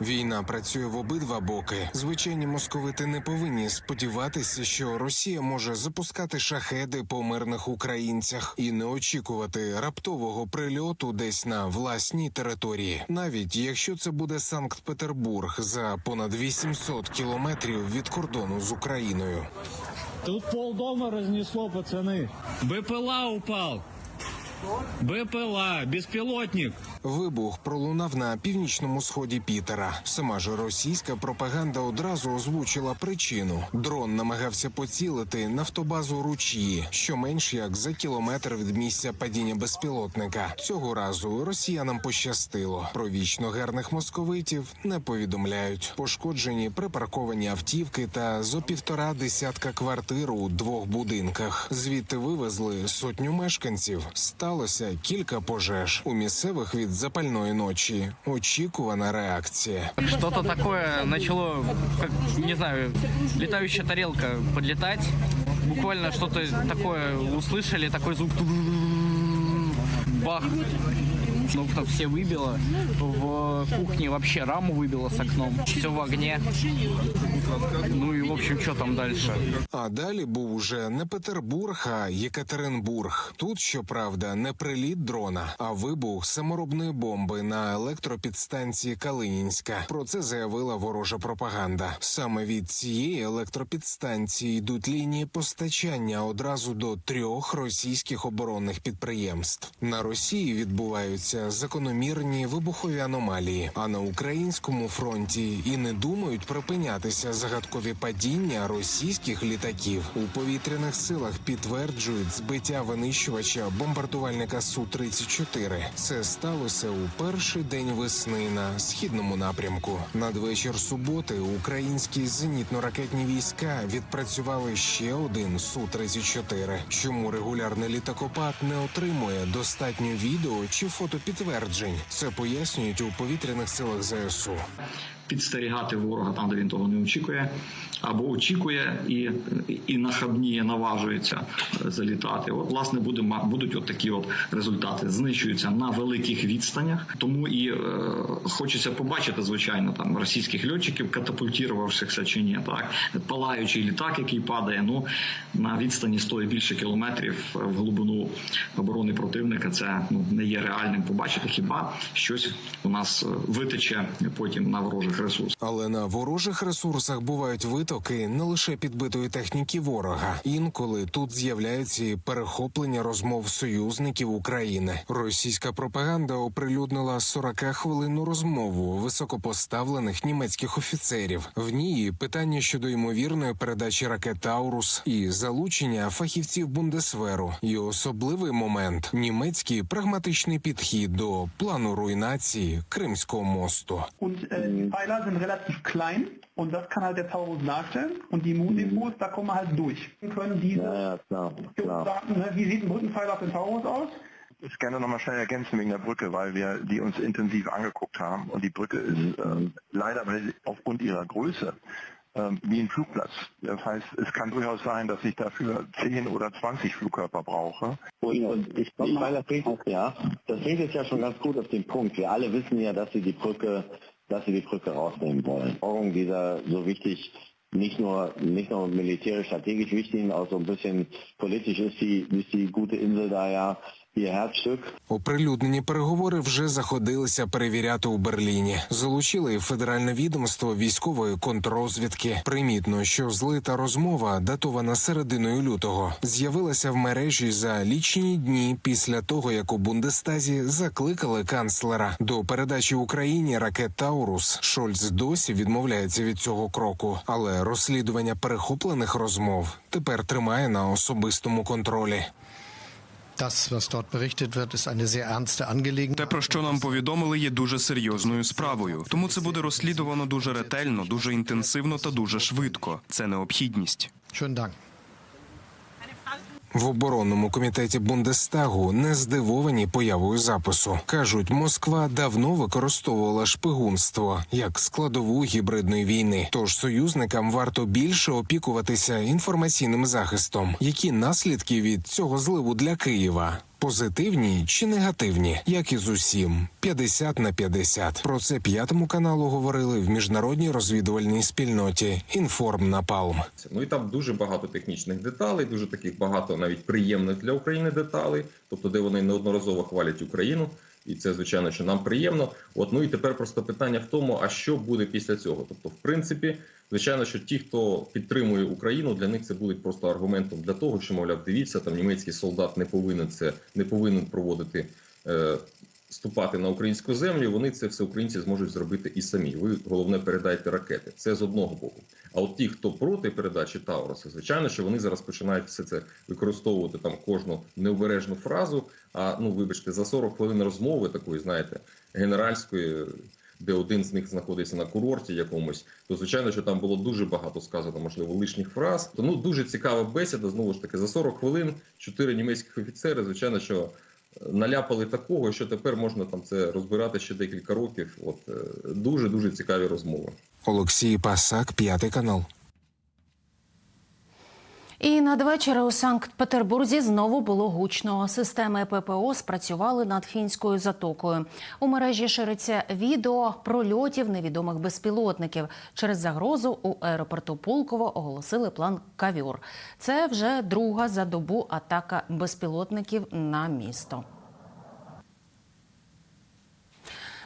Війна працює в обидва боки. Звичайні московити не повинні сподіватися, що Росія може запускати шахеди по мирних українцях і не очікувати раптового прильоту десь на власній території, навіть якщо це буде Санкт-Петербург за понад 800 кілометрів від кордону з Україною. Тут полдома разнесло, пацаны. БПЛА упал. БПЛА, беспилотник. Вибух пролунав на північному сході Пітера. Сама ж російська пропаганда одразу озвучила причину. Дрон намагався поцілити нафтобазу ручї, що менш як за кілометр від місця падіння безпілотника. Цього разу росіянам пощастило. Про вічно гарних московитів не повідомляють. Пошкоджені припарковані автівки та зо півтора десятка квартир у двох будинках. Звідти вивезли сотню мешканців. Сталося кілька пожеж у місцевих від запальної ночі. Очікувана реакція. Что-то такое начало, как, не знаю, летающая тарелка подлетать. Буквально что-то такое услышали, такой звук. Бах. Ну, там все выбило. В кухне вообще раму выбило с окном. Все в огне. Ну и, в общем, что там дальше? А далі був уже не Петербург, а Єкатеринбург. Тут, щоправда, не приліт дрона, а вибух саморобної бомби на електропідстанції Калинінська. Про це заявила ворожа пропаганда. Саме від цієї електропідстанції йдуть лінії постачання одразу до трьох російських оборонних підприємств. На Росії відбуваються закономірні вибухові аномалії, а на українському фронті і не думають припинятися загадкові падіння російських літаків. У повітряних силах підтверджують збиття винищувача бомбардувальника су 34 Це сталося у перший день весни на східному напрямку. Надвечір суботи українські зенітно-ракетні війська відпрацювали ще один су 34 Чому регулярний літакопад не отримує достатньо відео чи фотопідтверджень? Це пояснюють у повітряних силах ЗСУ. Підстерігати ворога там, де він того не очікує, або очікує і, і нахабніє, наважується е, залітати. От, власне, буде, будуть от такі от результати. Знищуються на великих відстанях. Тому і е, хочеться побачити, звичайно, там російських льотчиків, катапультувавшихся чи ні. Так, палаючий літак, який падає, ну на відстані 100 і більше кілометрів в глибину оборони противника. Це ну не є реальним побачити. Хіба щось у нас е, витече потім на ворожих ресурсах. Але на ворожих ресурсах бувають витоки не лише підбитої техніки ворога. Інколи тут з'являються і перехоплення розмов союзників України. Російська пропаганда оприлюднила 40-хвилинну розмову високопоставлених німецьких офіцерів. В ній питання щодо ймовірної передачі ракет Таурус і залучення фахівців Бундесверу. І особливий момент німецький прагматичний підхід до плану руйнації Кримського мосту. Äh, Pfeiler sind relativ klein und das kann halt der Taurus darstellen. Und die Musikos, da kommen wir halt durch. Wir können diese Ja, klar, klar. Daten, ne, wie sieht ein Brückenpfeiler auf dem Taurus aus? Ich gerne nochmal schnell ergänzen wegen der Brücke, weil wir die uns intensiv angeguckt haben. Und die Brücke ist ähm, leider weil sie aufgrund ihrer Größe ähm, wie ein Flugplatz. Das heißt, es kann durchaus sein, dass ich dafür 10 oder 20 Flugkörper brauche. Und, und ich glaube, das bringt, ja, das bringt es ja schon ganz gut auf den Punkt. Wir alle wissen ja, dass sie die Brücke, dass sie die Brücke rausnehmen wollen. Morgen dieser so wichtig, nicht nur, nicht nur militärisch strategisch wichtig, auch so ein bisschen politisch ist die, ist die gute Insel da ja. Оприлюднені переговори вже заходилися перевіряти у Берліні. Залучили і федеральне відомство військової контррозвідки. Примітно, що злита розмова, датована серединою лютого, з'явилася в мережі за лічені дні після того, як у Бундестазі закликали канцлера до передачі Україні ракет Таурус. Шольц досі відмовляється від цього кроку, але розслідування перехоплених розмов тепер тримає на особистому контролі. Те, про що нам повідомили, є дуже серйозною справою. Тому це буде розслідувано дуже ретельно, дуже інтенсивно та дуже швидко. Це необхідність. В оборонному комітеті Бундестагу не здивовані появою запису. кажуть, Москва давно використовувала шпигунство як складову гібридної війни. Тож союзникам варто більше опікуватися інформаційним захистом. Які наслідки від цього зливу для Києва? Позитивні чи негативні, як і з усім, 50 на 50. Про це п'ятому каналу говорили в міжнародній розвідувальній спільноті Інформ Напалм. Ну і там дуже багато технічних деталей, дуже таких багато навіть приємних для України деталей, тобто де вони неодноразово хвалять Україну. І це звичайно, що нам приємно. От ну і тепер просто питання в тому, а що буде після цього? Тобто, в принципі, звичайно, що ті, хто підтримує Україну, для них це буде просто аргументом для того, що мовляв, дивіться, там німецький солдат не повинен це не повинен проводити. Е, Ступати на українську землю, вони це все українці зможуть зробити і самі. Ви головне передайте ракети. Це з одного боку. А от ті, хто проти передачі Тауруса, звичайно, що вони зараз починають все це використовувати там кожну необережну фразу. А ну вибачте, за 40 хвилин розмови такої, знаєте, генеральської, де один з них знаходиться на курорті якомусь, то звичайно, що там було дуже багато сказано, можливо, лишніх фраз. То ну дуже цікава бесіда. Знову ж таки, за 40 хвилин чотири німецьких офіцери, звичайно, що наляпали такого, що тепер можна там це розбирати ще декілька років. От дуже дуже цікаві розмови. Олексій Пасак, п'ятий канал. І надвечора у Санкт-Петербурзі знову було гучно. Системи ППО спрацювали над фінською затокою. У мережі шириться відео прольотів невідомих безпілотників. Через загрозу у аеропорту Пулково оголосили план Кавюр. Це вже друга за добу атака безпілотників на місто.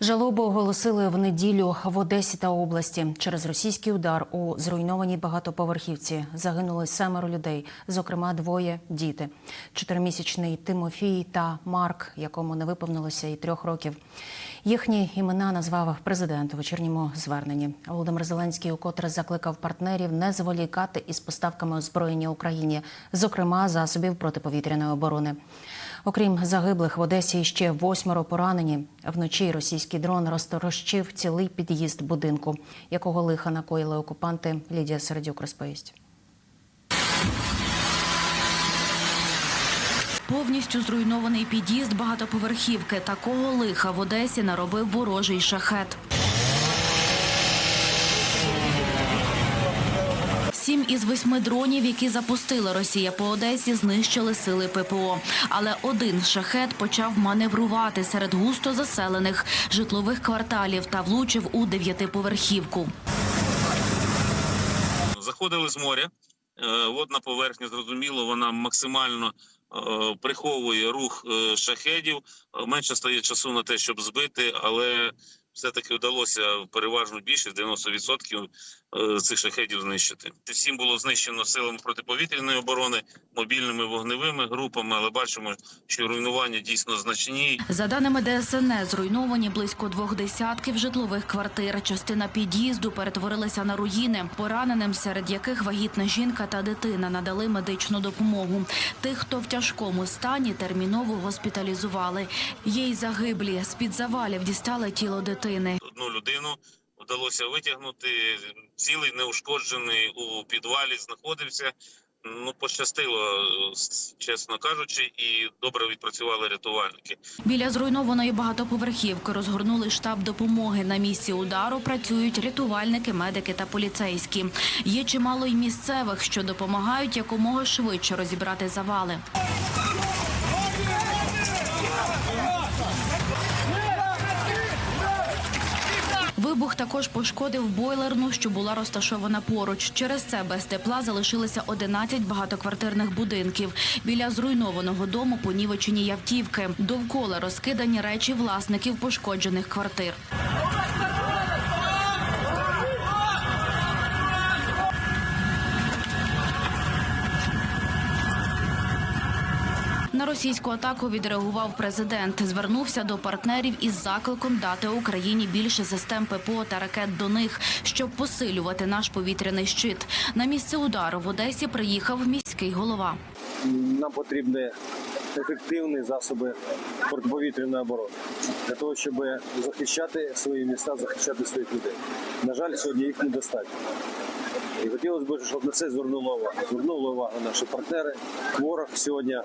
Жалобу оголосили в неділю в Одесі та області. Через російський удар у зруйнованій багатоповерхівці загинули семеро людей, зокрема двоє діти: чотиримісячний Тимофій та Марк, якому не виповнилося і трьох років. Їхні імена назвав президент у вечірньому зверненні. Володимир Зеленський укотре закликав партнерів не зволікати із поставками озброєння Україні, зокрема засобів протиповітряної оборони. Окрім загиблих в Одесі ще восьмеро поранені. Вночі російський дрон розторощив цілий під'їзд будинку, якого лиха накоїли окупанти. Лідія Середюк розповість. Повністю зруйнований під'їзд багатоповерхівки. Такого лиха в Одесі наробив ворожий шахет. Сім із восьми дронів, які запустила Росія по Одесі, знищили сили ППО. Але один шахет почав маневрувати серед густо заселених житлових кварталів та влучив у дев'ятиповерхівку. Заходили з моря. Е, Водна поверхня, зрозуміло, вона максимально е, приховує рух е, шахедів. Е, Менше стає часу на те, щоб збити, але все-таки вдалося переважну більшість 90% е, цих шахедів знищити. Всім було знищено силами протиповітряної оборони, мобільними вогневими групами, але бачимо, що руйнування дійсно значні. За даними ДСНС, зруйновані близько двох десятків житлових квартир. Частина під'їзду перетворилася на руїни. Пораненим, серед яких вагітна жінка та дитина надали медичну допомогу. Тих, хто в тяжкому стані, терміново госпіталізували. Є й загиблі. З під завалів дістали тіло дитини. Одну людину вдалося витягнути. Цілий неушкоджений у підвалі знаходився. Ну, пощастило, чесно кажучи, і добре відпрацювали рятувальники. Біля зруйнованої багатоповерхівки розгорнули штаб допомоги. На місці удару працюють рятувальники, медики та поліцейські. Є чимало й місцевих, що допомагають якомога швидше розібрати завали. Вибух також пошкодив бойлерну, що була розташована поруч. Через це без тепла залишилися 11 багатоквартирних будинків. Біля зруйнованого дому понівечені явтівки. Довкола розкидані речі власників пошкоджених квартир. Російську атаку відреагував президент. Звернувся до партнерів із закликом дати Україні більше систем ППО та ракет до них, щоб посилювати наш повітряний щит. На місце удару в Одесі приїхав міський голова. Нам потрібні ефективні засоби протиповітряної оборони для того, щоб захищати свої міста, захищати своїх людей. На жаль, сьогодні їх недостатньо. І хотілося б, щоб на це звернули увагу. Звернули увагу наші партнери. Ворог сьогодні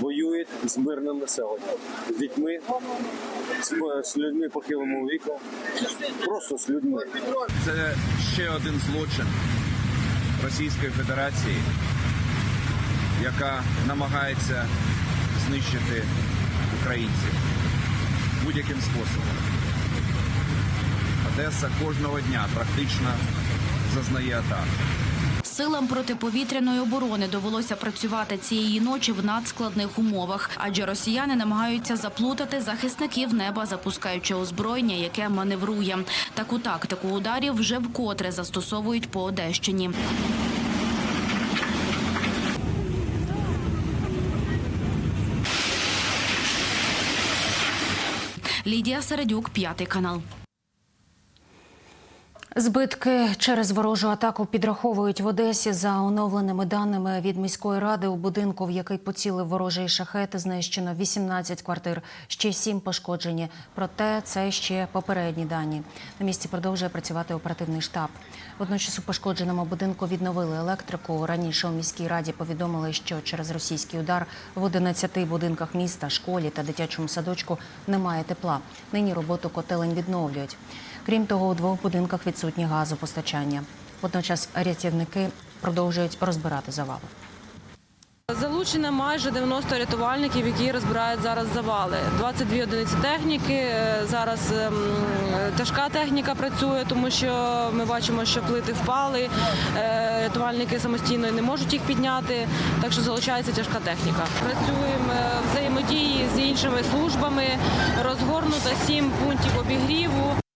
воює з мирним населенням, з дітьми, з, людьми похилого віку, просто з людьми. Це ще один злочин Російської Федерації, яка намагається знищити українців будь-яким способом. Одеса кожного дня практично зазнає атак. Силам протиповітряної оборони довелося працювати цієї ночі в надскладних умовах, адже росіяни намагаються заплутати захисників неба, запускаючи озброєння, яке маневрує. Таку тактику ударів вже вкотре застосовують по Одещині. Лідія Середюк, п'ятий канал. Збитки через ворожу атаку підраховують в Одесі за оновленими даними від міської ради. У будинку, в який поцілив ворожий шахет, знищено 18 квартир, ще 7 пошкоджені. Проте це ще попередні дані. На місці продовжує працювати оперативний штаб. Водночас у пошкодженому будинку відновили електрику. Раніше у міській раді повідомили, що через російський удар в 11 будинках міста, школі та дитячому садочку немає тепла. Нині роботу котелень відновлюють. Крім того, у двох будинках відсутні газопостачання. Водночас рятівники продовжують розбирати завали. Залучено майже 90 рятувальників, які розбирають зараз завали. 22 одиниці техніки. Зараз ем, тяжка техніка працює, тому що ми бачимо, що плити впали. Е, Рятувальники самостійно не можуть їх підняти, так що залучається тяжка техніка. Працюємо е, взаємодії з іншими службами. Розгорнуто 7 пунктів обігріву.